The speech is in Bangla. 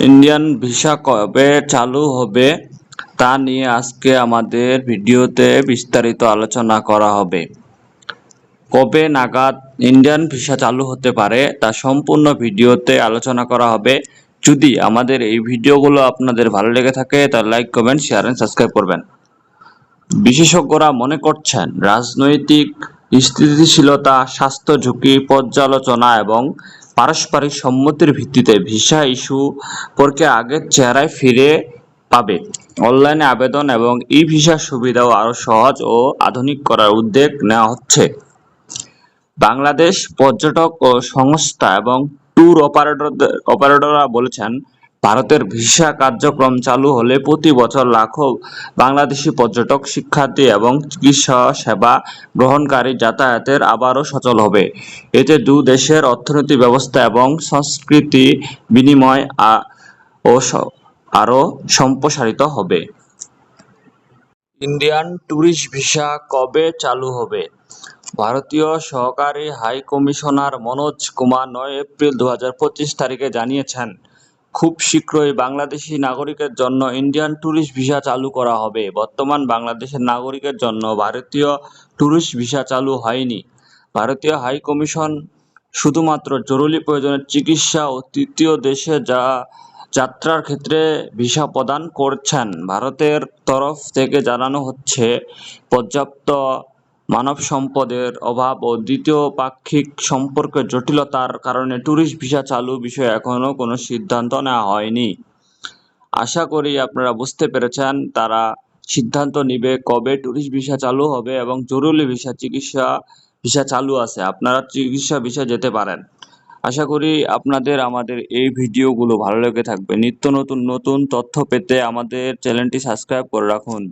ইন্ডিয়ান ভিসা কবে চালু হবে তা নিয়ে আজকে আমাদের ভিডিওতে বিস্তারিত আলোচনা করা হবে। কবে নাগাদ ইন্ডিয়ান ভিসা চালু হতে পারে তা সম্পূর্ণ ভিডিওতে আলোচনা করা হবে। যদি আমাদের এই ভিডিওগুলো আপনাদের ভালো লেগে থাকে, তাহলে like, comment share and subscribe করবেন। বিশেষজ্ঞরা মনে করছেন, রাজনৈতিক স্থিতিশীলতা, স্বাস্থ্য ঝুঁকি, পর্যালোচনা এবং পারস্পরিক সম্মতির ভিত্তিতে ভিসা ইস্যু প্রক্রিয়া আগের চেহারায় ফিরে পাবে। অনলাইনে আবেদন এবং ই ভিসা সুবিধাও আরও সহজ ও আধুনিক করার উদ্যোগ নেওয়া হচ্ছে। বাংলাদেশ পর্যটক ও সংস্থা এবং ট্যুর অপারেটর অপারেটররা বলেছেন ভারতের ভিসা কার্যক্রম চালু হলে প্রতি বছর লাখো বাংলাদেশি পর্যটক, শিক্ষার্থী এবং চিকিৎসা সেবা গ্রহণকারী যাতায়াতের আবারও সচল হবে। এতে দু দেশের অর্থনৈতিক ব্যবস্থা এবং সংস্কৃতি বিনিময় ও আরও সম্প্রসারিত হবে। ইন্ডিয়ান ট্যুরিস্ট ভিসা কবে চালু হবে? ভারতীয় সহকারী হাই কমিশনার মনোজ কুমার নয় এপ্রিল দু হাজার পঁচিশ তারিখে জানিয়েছেন। খুব শীঘ্রই বাংলাদেশি নাগরিকের জন্য ইন্ডিয়ান ট্যুরিস্ট ভিসা চালু করা হবে। বর্তমান বাংলাদেশের নাগরিকের জন্য ভারতীয় ট্যুরিস্ট ভিসা চালু হয়নি। ভারতীয় হাই কমিশন শুধুমাত্র জরুরি প্রয়োজনে চিকিৎসা ও তৃতীয় দেশে যা, যাত্রার ক্ষেত্রে ভিসা প্রদান করছেন। ভারতের তরফ থেকে জানানো হচ্ছে, পর্যাপ্ত মানব সম্পদের অভাব ও দ্বিতীয় পাক্ষিক সম্পর্কের জটিলতার কারণে ট্যুরিস্ট ভিসা চালু বিষয়ে এখনও কোনো সিদ্ধান্ত নেওয়া হয়নি। আশা করি আপনারা বুঝতে পেরেছেন তারা সিদ্ধান্ত নিবে কবে ট্যুরিস্ট ভিসা চালু হবে এবং জরুরি ভিসা চিকিৎসা ভিসা চালু আছে, আপনারা চিকিৎসা ভিসা যেতে পারেন। আশা করি আপনাদের আমাদের এই ভিডিওগুলো ভালো লেগে থাকবে। নিত্য নতুন নতুন তথ্য পেতে আমাদের চ্যানেলটি সাবস্ক্রাইব করে রাখুন।